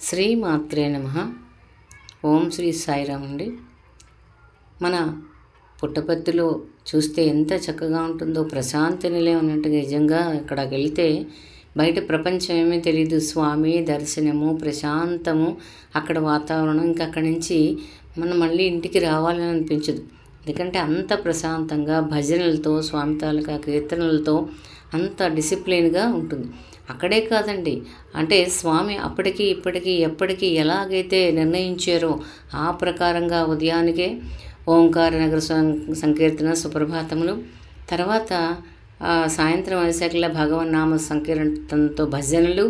శ్రీ మాత్రే నమ. ఓం శ్రీ సాయిరామ్ అండి మన పుట్టపర్తిలో చూస్తే ఎంత చక్కగా ఉంటుందో ప్రశాంతి నిలయం అన్నట్టుగా నిజంగా ఇక్కడికి వెళ్తే బయట ప్రపంచం ఏమీ తెలియదు స్వామి దర్శనము ప్రశాంతము అక్కడ వాతావరణం ఇంకా అక్కడి నుంచి మనం మళ్ళీ ఇంటికి రావాలని అనిపించదు. ఎందుకంటే అంత ప్రశాంతంగా భజనలతో స్వామి తాలూకా కీర్తనలతో అంత డిసిప్లిన్గా ఉంటుంది. అక్కడే కాదండి. అంటే స్వామి అప్పటికి ఇప్పటికీ ఎప్పటికీ ఎలాగైతే నిర్ణయించారో ఆ ప్రకారంగా ఉదయానికే ఓంకార నగర సం- సంకీర్తన సుప్రభాతములు తర్వాత సాయంత్రం వైశాఖలో భగవన్ నామ సంకీర్తనతో భజనలు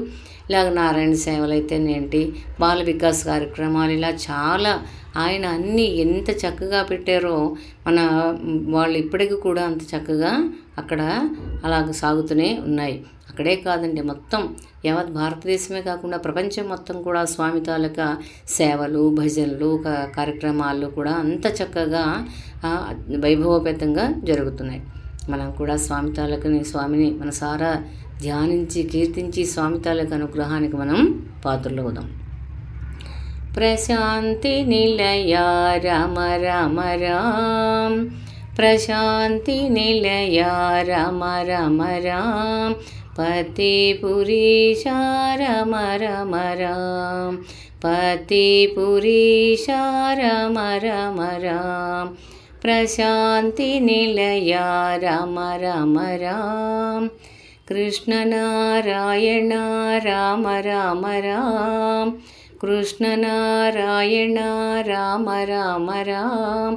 ఇలాగ నారాయణ సేవలు అయితే ఏంటి బాల వికాస్ కార్యక్రమాలు ఇలా చాలా ఆయన అన్నీ ఎంత చక్కగా పెట్టారో మన వాళ్ళు ఇప్పటికీ కూడా అంత చక్కగా అక్కడ అలాగ సాగుతూనే ఉన్నాయి. అక్కడే కాదండి మొత్తం యావత్ భారతదేశమే కాకుండా ప్రపంచం మొత్తం కూడా స్వామి తాలూకా సేవలు భజనలు క- కార్యక్రమాలు కూడా అంత చక్కగా వైభవపేతంగా జరుగుతున్నాయి. మనం కూడా స్వామి తాలూకని స్వామిని మనసారా ధ్యానించి కీర్తించి స్వామి తాలూకు అనుగ్రహానికి మనం పాత్రలవుదాం. ప్రశాంతి నిలయ రామ రామ రామ్. ప్రశాంతి నిలయ రామ రామ రామ్. पतेपुरी शामरम राम पते पुरी रम राम प्रशान्तिलय रम रम राम कृष्ण राम राम राम कृष्ण राम राम राम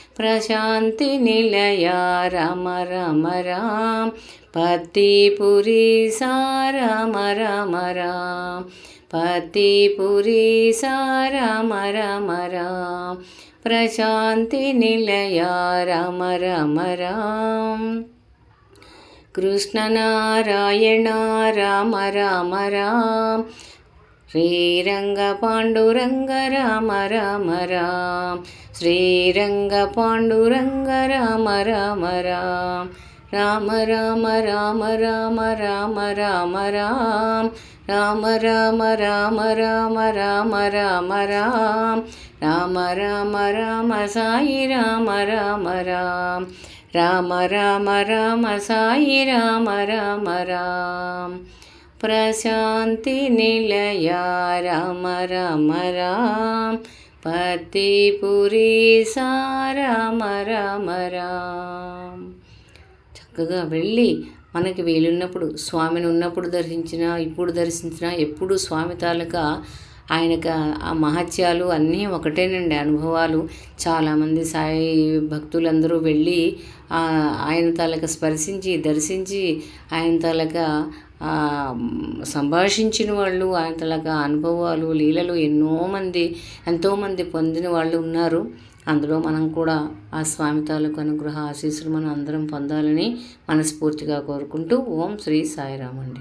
प्रशान्तिनिलया नीलय रमरम राम पतिपुरी सारमरम राम पतिपुरी सा रम राम प्रशान्ति नीलय रम रम राम कृष्णनारायण राम राम राम శ్రీరంగ పాండురంగ రామ రామ రామ్ శ్రీరంగ పాండురంగ రామ రామ రామ్ రామ రామ రామ రామ రామ రామ రామ్ రామ రామ రామ రామ రామ రామ రామ్ రామ రామ రామ సాయి రామ రామ రామ్ రామ రామ రామ సాయి రామ రామ రామ్ ప్రశాంతి నిలయ రామ రామ రామ పతిపురి సారామ రామ రామ చక్కగా వెళ్ళి మనకి వీలున్నప్పుడు స్వామిని ఉన్నప్పుడు దర్శించినా ఇప్పుడు దర్శించినా ఎప్పుడు స్వామి తాలూకా ఆయనకు ఆ మహత్యాలు అన్నీ ఒకటేనండి. అనుభవాలు. చాలామంది సాయి భక్తులందరూ వెళ్ళి ఆయన తాలూకా స్పర్శించి దర్శించి ఆయన తాలూకా సంభాషించిన వాళ్ళు ఆయన అనుభవాలు లీలలు ఎన్నో మంది ఎంతోమంది పొందిన వాళ్ళు ఉన్నారు. అందులో మనం కూడా ఆ స్వామి తాలూకు అనుగ్రహ ఆశీస్సులు మనం అందరం పొందాలని మనస్ఫూర్తిగా కోరుకుంటూ ఓం శ్రీ సాయిరామండి.